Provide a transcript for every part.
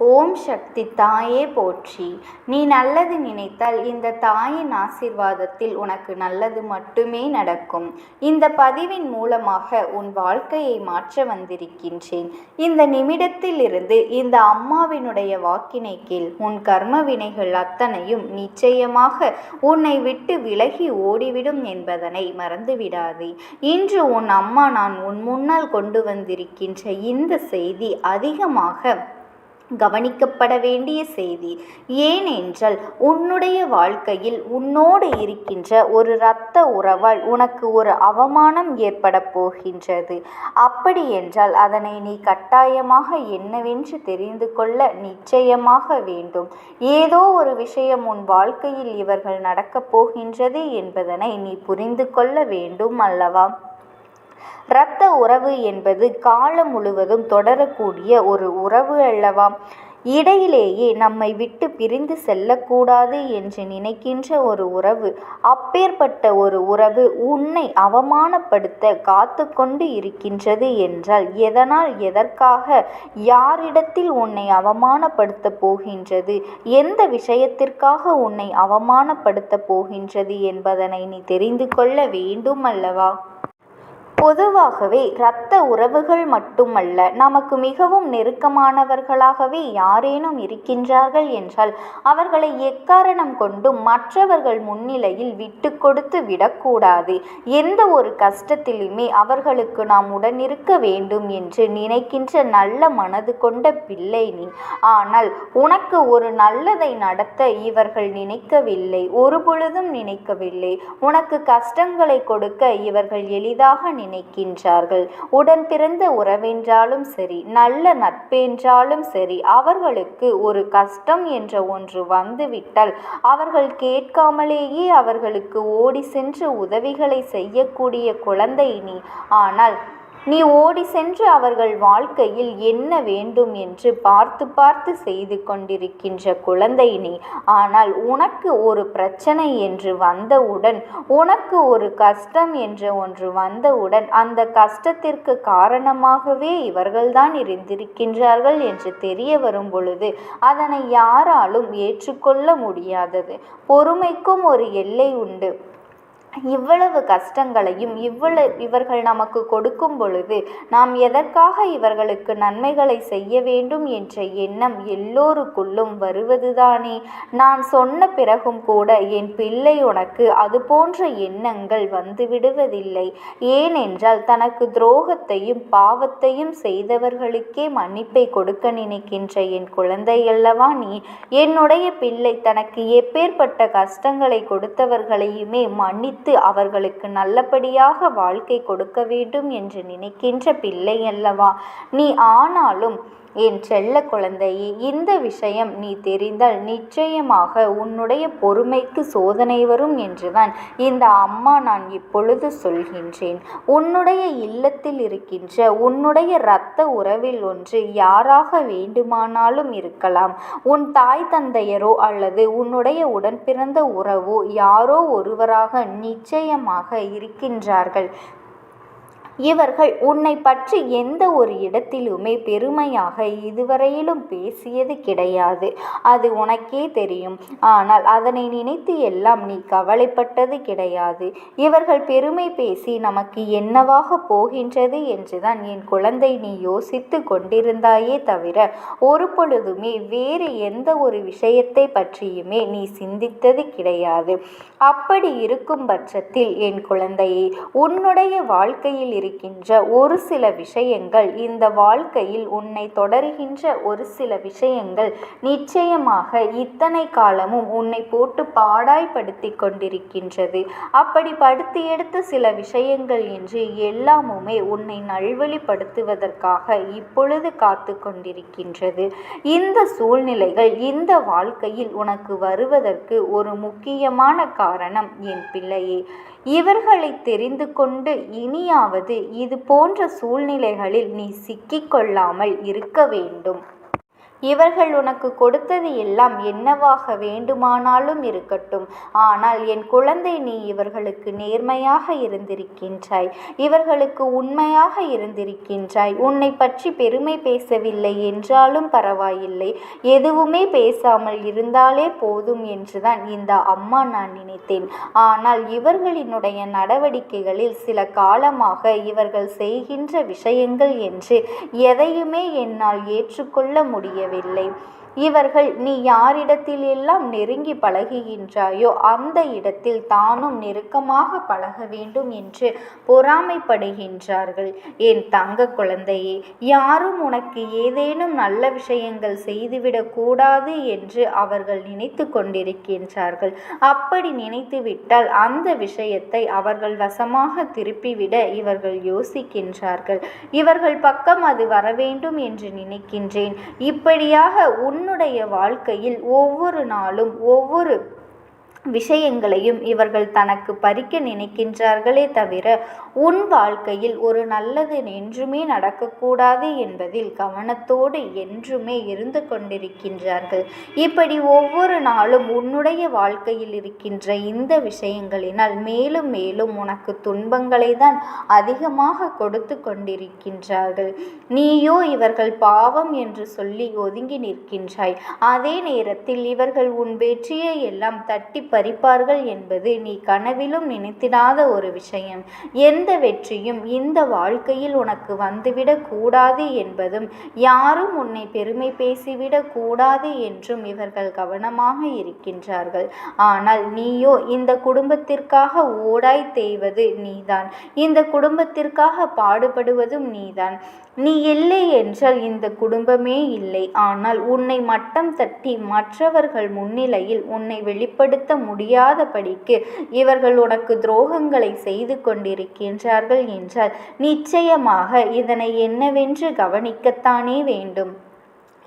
ஓம் சக்தி தாயே போற்றி. நீ நல்லது நினைத்தால் இந்த தாயின் ஆசீர்வாதத்தில் உனக்கு நல்லது மட்டுமே நடக்கும். இந்த பதிவின் மூலமாக உன் வாழ்க்கையை மாற்ற வந்திருக்கின்றேன். இந்த நிமிடத்திலிருந்து இந்த அம்மாவினுடைய வாக்கினை கீழ் உன் கர்ம வினைகள் அத்தனையும் நிச்சயமாக உன்னை விட்டு விலகி ஓடிவிடும் என்பதனை மறந்துவிடாதே. இன்று உன் அம்மா நான் உன் முன்னால் கொண்டு வந்திருக்கின்ற இந்த செய்தி அதிகமாக கவனிக்கப்பட வேண்டிய செய்தி. ஏனென்றால் உன்னுடைய வாழ்க்கையில் உன்னோடு இருக்கின்ற ஒரு இரத்த உறவால் உனக்கு ஒரு அவமானம் ஏற்பட போகின்றது. அப்படி என்றால் அதனை நீ கட்டாயமாக என்னவென்று தெரிந்து கொள்ள நிச்சயமாக வேண்டும். ஏதோ ஒரு விஷயம் உன் வாழ்க்கையில் இவர்கள் நடக்கப் போகின்றது என்பதனை நீ புரிந்து கொள்ள வேண்டும் அல்லவா? இரத்த உறவு என்பது காலம் முழுவதும் தொடரக்கூடிய ஒரு உறவு அல்லவா? இடையிலேயே நம்மை விட்டு பிரிந்து செல்லக்கூடாது என்று நினைக்கின்ற ஒரு உறவு அப்பேற்பட்ட ஒரு உறவு உன்னை அவமானப்படுத்த காத்து கொண்டு இருக்கின்றது என்றால் எதனால் எதற்காக யாரிடத்தில் உன்னை அவமானப்படுத்த போகின்றது எந்த விஷயத்திற்காக உன்னை அவமானப்படுத்த போகின்றது என்பதனை நீ தெரிந்து கொள்ள வேண்டும் அல்லவா பொதுவாகவே இரத்த உறவுகள் மட்டுமல்ல நமக்கு மிகவும் நெருக்கமானவர்களாகவே யாரேனும் இருக்கின்றார்கள் என்றால் அவர்களை எக்காரணம் கொண்டும் மற்றவர்கள் முன்னிலையில் விட்டு கொடுத்து விடக்கூடாது. எந்த ஒரு கஷ்டத்திலுமே அவர்களுக்கு நாம் உடனிருக்க வேண்டும் என்று நினைக்கின்ற நல்ல மனது கொண்ட பிள்ளை நீ. ஆனால் உனக்கு ஒரு நல்லதை நடத்த இவர்கள் நினைக்கவில்லை ஒரு பொழுதும் நினைக்கவில்லை. உனக்கு கஷ்டங்களை கொடுக்க இவர்கள் எளிதாக நினைக்கின்றார்கள். உடன் பிறந்த உறவென்றாலும் சரி நல்ல நட்பென்றாலும் சரி அவர்களுக்கு ஒரு கஷ்டம் என்ற ஒன்று வந்துவிட்டால் அவர்கள் கேட்காமலேயே அவர்களுக்கு ஓடி சென்று உதவிகளை செய்யக்கூடிய குழந்தை நீ. ஆனால் நீ ஓடி சென்று அவர்கள் வாழ்க்கையில் என்ன வேண்டும் என்று பார்த்து பார்த்து செய்து கொண்டிருக்கின்ற குழந்தை நீ ஆனால் உனக்கு ஒரு பிரச்சனை என்று வந்தவுடன் உனக்கு ஒரு கஷ்டம் என்று ஒன்று வந்தவுடன் அந்த கஷ்டத்திற்கு காரணமாகவே இவர்கள்தான் இருந்திருக்கின்றார்கள் என்று தெரிய வரும் பொழுது அதனை யாராலும் ஏற்றுக்கொள்ள முடியாதது. பொறுமைக்கும் ஒரு எல்லை உண்டு. இவ்வளவு கஷ்டங்களையும் இவ்வளவு இவர்கள் நமக்கு கொடுக்கும் பொழுது நாம் எதற்காக இவர்களுக்கு நன்மைகளை செய்ய வேண்டும் என்ற எண்ணம் எல்லோருக்குள்ளும் வருவதுதானே? நான் சொன்ன பிறகும் கூட என் பிள்ளை உனக்கு அது போன்ற எண்ணங்கள் வந்து விடுவதில்லை. ஏனென்றால் தனக்கு துரோகத்தையும் பாவத்தையும் செய்தவர்களுக்கே மன்னிப்பை கொடுக்க நினைக்கின்ற என் குழந்தை அல்லவா நீ? என்னுடைய பிள்ளை தனக்கு எப்பேற்பட்ட கஷ்டங்களை கொடுத்தவர்களையுமே மன்னித்து வைத்து அவர்களுக்கு நல்லபடியாக வாழ்க்கை கொடுக்க வேண்டும் என்று நினைக்கின்ற பிள்ளை அல்லவா? நீ ஆனாலும் என் செல்ல குழந்தையே இந்த விஷயம் நீ தெரிந்தால் நிச்சயமாக உன்னுடைய பொறுமைக்கு சோதனை வரும் என்றுதான் இந்த அம்மா நான் இப்பொழுது சொல்கின்றேன். உன்னுடைய இல்லத்தில் இருக்கின்ற உன்னுடைய இரத்த உறவில் ஒன்று யாராக வேண்டுமானாலும் இருக்கலாம். உன் தாய் தந்தையரோ அல்லது உன்னுடைய உடன்பிறந்த உறவோ யாரோ ஒருவராக நிச்சயமாக இருக்கின்றார்கள். இவர்கள் உன்னை பற்றி எந்த ஒரு இடத்திலுமே பெருமையாக இதுவரையிலும் பேசியது கிடையாது. அது உனக்கே தெரியும். ஆனால் அதனை நினைத்து எல்லாம் நீ கவலைப்பட்டது கிடையாது. இவர்கள் பெருமை பேசி நமக்கு என்னவாக போகின்றது என்றுதான் என் குழந்தை நீ யோசித்து கொண்டிருந்தாயே தவிர ஒரு பொழுதுமே வேறு எந்த ஒரு விஷயத்தை பற்றியுமே நீ சிந்தித்தது கிடையாது. அப்படி இருக்கும் பட்சத்தில் என் குழந்தையை உன்னுடைய வாழ்க்கையில் இருக்கின்ற ஒரு சில விஷயங்கள் இந்த வாழ்க்கையில் உன்னை தொடர்கின்ற ஒரு சில விஷயங்கள் நிச்சயமாக இத்தனை காலமும் உன்னை போட்டு பாடாய்படுத்தி கொண்டிருக்கின்றது. அப்படி படுத்தி எடுத்த சில விஷயங்கள் என்று எல்லாமுமே உன்னை நல்வழிப்படுத்துவதற்காக இப்பொழுது காத்து கொண்டிருக்கின்றது. இந்த சூழ்நிலைகள் இந்த வாழ்க்கையில் உனக்கு வருவதற்கு ஒரு முக்கியமான காரணம் என் பிள்ளையே. இவர்களை தெரிந்து கொண்டு இனியாவது இது போன்ற சூழ்நிலைகளில் நீ சிக்கிக்கொள்ளாமல் இருக்க வேண்டும். இவர்கள் உனக்கு கொடுத்தது எல்லாம் என்னவாக வேண்டுமானாலும் இருக்கட்டும். ஆனால் என் குழந்தை நீ இவர்களுக்கு நேர்மையாக இருந்திருக்கின்றாய். இவர்களுக்கு உண்மையாக இருந்திருக்கின்றாய். உன்னை பற்றி பெருமை பேசவில்லை என்றாலும் பரவாயில்லை. எதுவுமே பேசாமல் இருந்தாலே போதும் என்றுதான் இந்த அம்மா நான் நினைத்தேன். ஆனால் இவர்களினுடைய நடவடிக்கைகளில் சில காலமாக இவர்கள் செய்கின்ற விஷயங்கள் என்று எதையுமே என்னால் ஏற்றுக்கொள்ள முடியவில்லை. இவர்கள் நீ யாரிடத்தில் எல்லாம் நெருங்கி பழகுகின்றாயோ அந்த இடத்தில் தானும் நெருக்கமாக பழக வேண்டும் என்று பொறாமைப்படுகின்றார்கள். என் தங்க குழந்தையே யாரும் உனக்கு ஏதேனும் நல்ல விஷயங்கள் செய்துவிடக்கூடாது என்று அவர்கள் நினைத்து கொண்டிருக்கின்றார்கள். அப்படி நினைத்துவிட்டால் அந்த விஷயத்தை அவர்கள் வசமாக திருப்பிவிட இவர்கள் யோசிக்கின்றார்கள். இவர்கள் பக்கம் அது வரவேண்டும் என்று நினைக்கின்றேன். இப்படியாக உன் உன்னுடைய வாழ்க்கையில் ஒவ்வொரு நாளும் ஒவ்வொரு விஷயங்களையும் இவர்கள் தனக்கு பறிக்க நினைக்கின்றார்களே தவிர உன் வாழ்க்கையில் ஒரு நல்லது என்றுமே நடக்கக்கூடாது என்பதில் கவனத்தோடு என்றுமே இருந்து கொண்டிருக்கின்றார்கள். இப்படி ஒவ்வொரு நாளும் உன்னுடைய வாழ்க்கையில் இருக்கின்ற இந்த விஷயங்களினால் மேலும் மேலும் உனக்கு துன்பங்களை தான் அதிகமாக கொடுத்து கொண்டிருக்கின்றார்கள். நீயோ இவர்கள் பாவம் என்று சொல்லி ஒதுங்கி நிற்கின்றாய். அதே நேரத்தில் இவர்கள் உன் வெற்றியை எல்லாம் தட்டி பறிப்பார்கள் என்பது நீ கனவிலும் நினைத்திடாத ஒரு விஷயம். எந்த வெற்றியும் இந்த வாழ்க்கையில் உனக்கு வந்துவிடக் கூடாது என்பதும் யாரும் உன்னை பெருமை பேசிவிடக் கூடாது என்றும் இவர்கள் கவனமாக இருக்கின்றார்கள். ஆனால் நீயோ இந்த குடும்பத்திற்காக ஓடாய் தேய்வது நீதான். இந்த குடும்பத்திற்காக பாடுபடுவதும் நீதான். நீ இல்லை என்றால் இந்த குடும்பமே இல்லை. ஆனால் உன்னை மட்டம் தட்டி மற்றவர்கள் முன்னிலையில் உன்னை வெளிப்படுத்த முடியாதபடிக்கு இவர்கள் உனக்கு துரோகங்களை செய்து என்றார்கள் என்றால் நிச்சயமாக இதனை என்னவென்று கவனிக்கத்தானே வேண்டும்.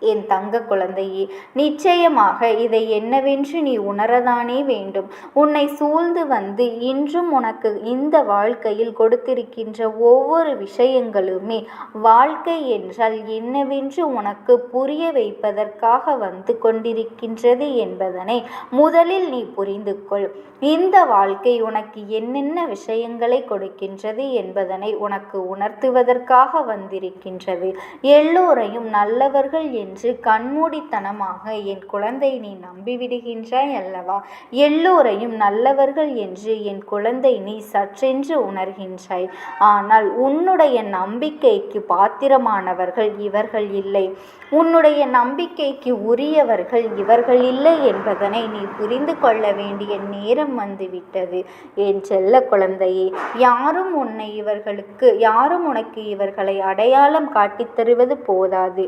என் தங்க குழந்தையே நிச்சயமாக இதை என்னவென்று நீ உணரதானே வேண்டும். உன்னை சூழ்ந்து வந்து இன்றும் உனக்கு இந்த வாழ்க்கையில் கொடுத்திருக்கின்ற ஒவ்வொரு விஷயங்களுமே வாழ்க்கை என்றால் என்னவென்று உனக்கு புரிய வைப்பதற்காக வந்து கொண்டிருக்கின்றது என்பதனை முதலில் நீ புரிந்து கொள். இந்த வாழ்க்கை உனக்கு என்னென்ன விஷயங்களை கொடுக்கின்றது என்பதனை உனக்கு உணர்த்துவதற்காக வந்திருக்கின்றது. எல்லோரையும் நல்லவர்கள் என்று கண்மூடித்தனமாக என் குழந்தை நீ நம்பிவிடுகின்றாய் அல்லவா? எல்லோரையும் நல்லவர்கள் என்று என் குழந்தை நீ சற்றென்று உணர்கின்றாய். ஆனால் உன்னுடைய நம்பிக்கைக்கு பாத்திரமானவர்கள் இவர்கள் இல்லை. உன்னுடைய நம்பிக்கைக்கு உரியவர்கள் இவர்கள் இல்லை என்பதனை நீ புரிந்து கொள்ள வேண்டிய நேரம் வந்துவிட்டது. என் செல்ல குழந்தையே யாரும் உன்னை இவர்களுக்கு யாரும் உனக்கு இவர்களை அடையாளம் காட்டித் தருவது போதாது.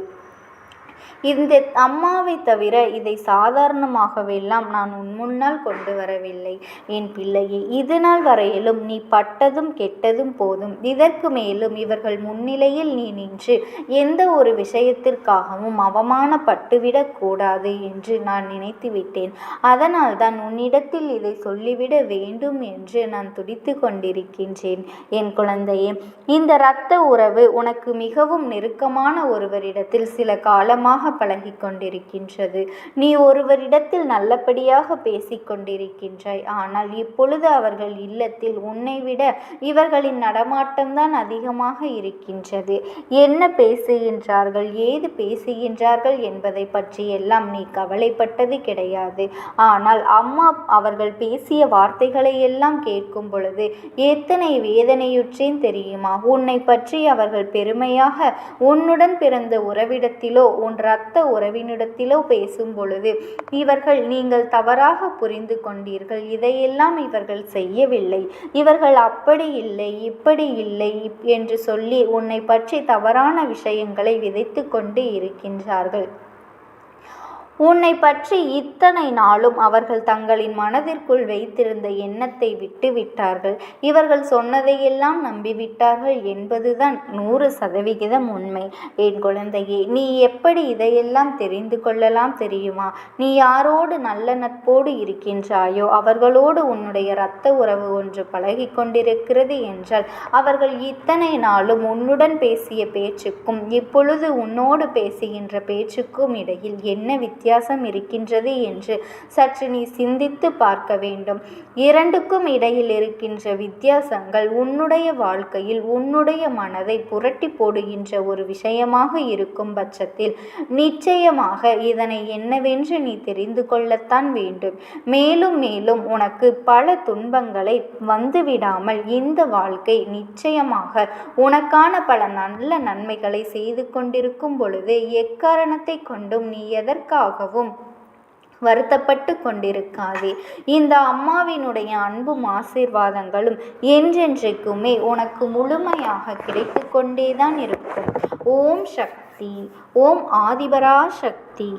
இந்த அம்மாவை தவிர இதை சாதாரணமாகவெல்லாம் நான் உன் முன்னால் கொண்டு வரவில்லை. என் பிள்ளையே இது நாள் வரையிலும் நீ பட்டதும் கெட்டதும் போதும். இதற்கு மேலும் இவர்கள் முன்னிலையில் நீ நின்று எந்த ஒரு விஷயத்திற்காகவும் அவமானப்பட்டுவிடக்கூடாது என்று நான் நினைத்து விட்டேன் அதனால் தான் உன்னிடத்தில் இதை சொல்லிவிட வேண்டும் என்று நான் துடித்து கொண்டிருக்கின்றேன். என் குழந்தையே இந்த இரத்த உறவு உனக்கு மிகவும் நெருக்கமான ஒருவரிடத்தில் சில காலமாக பழகி கொண்டிருக்கின்றது நீ ஒருவரிடத்தில் நல்லபடியாக பேசிக்கொண்டிருக்கின்றாய். ஆனால் இப்பொழுது அவர்கள் இல்லத்தில் உன்னை விட இவர்களின் நடமாட்டம்தான் அதிகமாக இருக்கின்றது. என்ன பேசுகின்றார்கள்? ஏது பேசுகின்றார்கள் என்பதை பற்றியெல்லாம் நீ கவலைப்பட்டது கிடையாது. ஆனால் அம்மா அவர்கள் பேசிய வார்த்தைகளை எல்லாம் கேட்கும் பொழுது எத்தனை வேதனையுற்றேன் தெரியுமா? உன்னை பற்றி அவர்கள் பெருமையாக உன்னுடன் பிறந்த உறவிடத்திலோ உன் இரத்த உறவினிடத்திலோ பேசும் பொழுது இவர்கள் நீங்கள் தவறாக புரிந்து கொண்டீர்கள். இதையெல்லாம் இவர்கள் செய்யவில்லை. இவர்கள் அப்படி இல்லை இப்படி இல்லை என்று சொல்லி உன்னை பற்றி தவறான விஷயங்களை விதைத்து கொண்டு இருக்கின்றார்கள். உன்னை பற்றி இத்தனை நாளும் அவர்கள் தங்களின் மனதிற்குள் வைத்திருந்த எண்ணத்தை விட்டு விட்டார்கள் இவர்கள் சொன்னதையெல்லாம் நம்பிவிட்டார்கள் என்பதுதான் நூறு சதவிகிதம் உண்மை. என் குழந்தையே நீ எப்படி இதையெல்லாம் தெரிந்து கொள்ளலாம் தெரியுமா? நீ யாரோடு நல்ல நட்போடு இருக்கின்றாயோ அவர்களோடு உன்னுடைய இரத்த உறவு ஒன்று பழகி கொண்டிருக்கிறது என்றால் அவர்கள் இத்தனை நாளும் உன்னுடன் பேசிய பேச்சுக்கும் இப்பொழுது உன்னோடு பேசுகின்ற பேச்சுக்கும் இடையில் என்ன வித்தியாசம்? வித்தியாசம் இருக்கின்றது என்று சற்று நீ சிந்தித்து பார்க்க வேண்டும். இரண்டுக்கும் இடையில் இருக்கின்ற வித்தியாசங்கள் உன்னுடைய வாழ்க்கையில் உன்னுடைய மனதை புரட்டி போடுகின்ற ஒரு விஷயமாக இருக்கும் பட்சத்தில் நிச்சயமாக இதனை என்னவென்று நீ தெரிந்து கொள்ளத்தான் வேண்டும். மேலும் மேலும் உனக்கு பல துன்பங்களை வந்துவிடாமல் இந்த வாழ்க்கை நிச்சயமாக உனக்கான பல நல்ல நன்மைகளை செய்து கொண்டிருக்கும் பொழுது எக்காரணத்தை கொண்டும் நீ எதற்காக எதற்காகவும் வருத்தப்பட்டு கொண்டிருக்காதே. இந்த அம்மாவினுடைய அன்பும் ஆசீர்வாதங்களும் என்றென்றைக்குமே உனக்கு முழுமையாக கிடைத்து கொண்டேதான் இருக்கும். ஓம் சக்தி ஓம் ஆதிபரா சக்தி